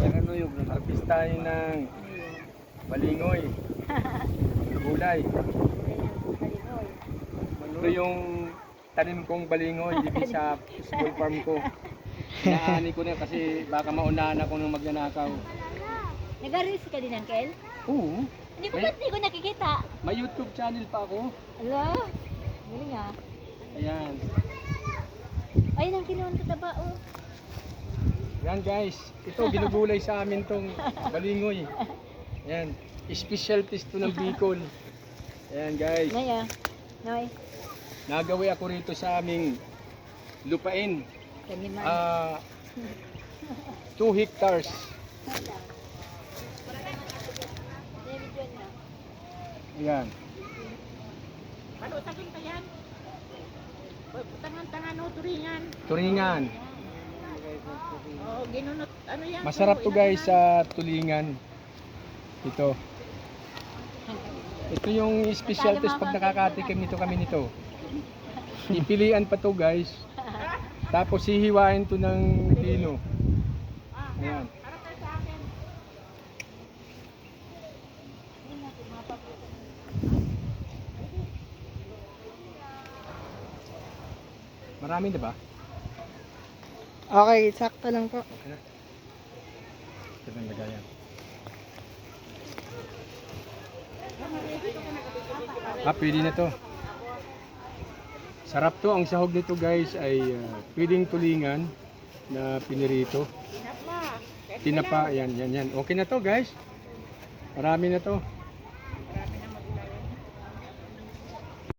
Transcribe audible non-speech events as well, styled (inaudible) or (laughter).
Ano yung harvest tayo ng balingoy, gulay. Ito yung tanim kong balingoy dito (laughs) sa small farm ko. Naani ko na kasi baka maunahan ako ng magnanakaw. Nag-aris ka din, Uncle? Oo, Hindi ko ba't hindi ko nakikita? may YouTube channel pa ako. Ala, galing ah. Ayan. Ayun ang kinuha ko taba, oh. Yan guys, ito ginugulay sa amin tong balingoy. Yan, specialties to ng Bicol. Ayan guys, Nay ah. Nay, nagawi ako rito sa aming lupain. Ah, 2 hectares. Ayan. Ano sakin pa yan? Tangan-tangan o turingan. Turingan. Oo, ginunot. Ano yan? Masarap to guys sa tulingan. Ito. Ito yung specialties pag nakakatikim nito kami nito. Ipilian pa to guys. Tapos hihiwain to ng pino. Ayan. Marami na ba? Okay, sakto lang po. Okay. Ito na. Ah, pwede na to. Sarap to. Ang sahog nito guys ay ah, pwedeng tulingan na pinirito. Tinapa, yan, yan, yan. Okay na to guys. Marami na to.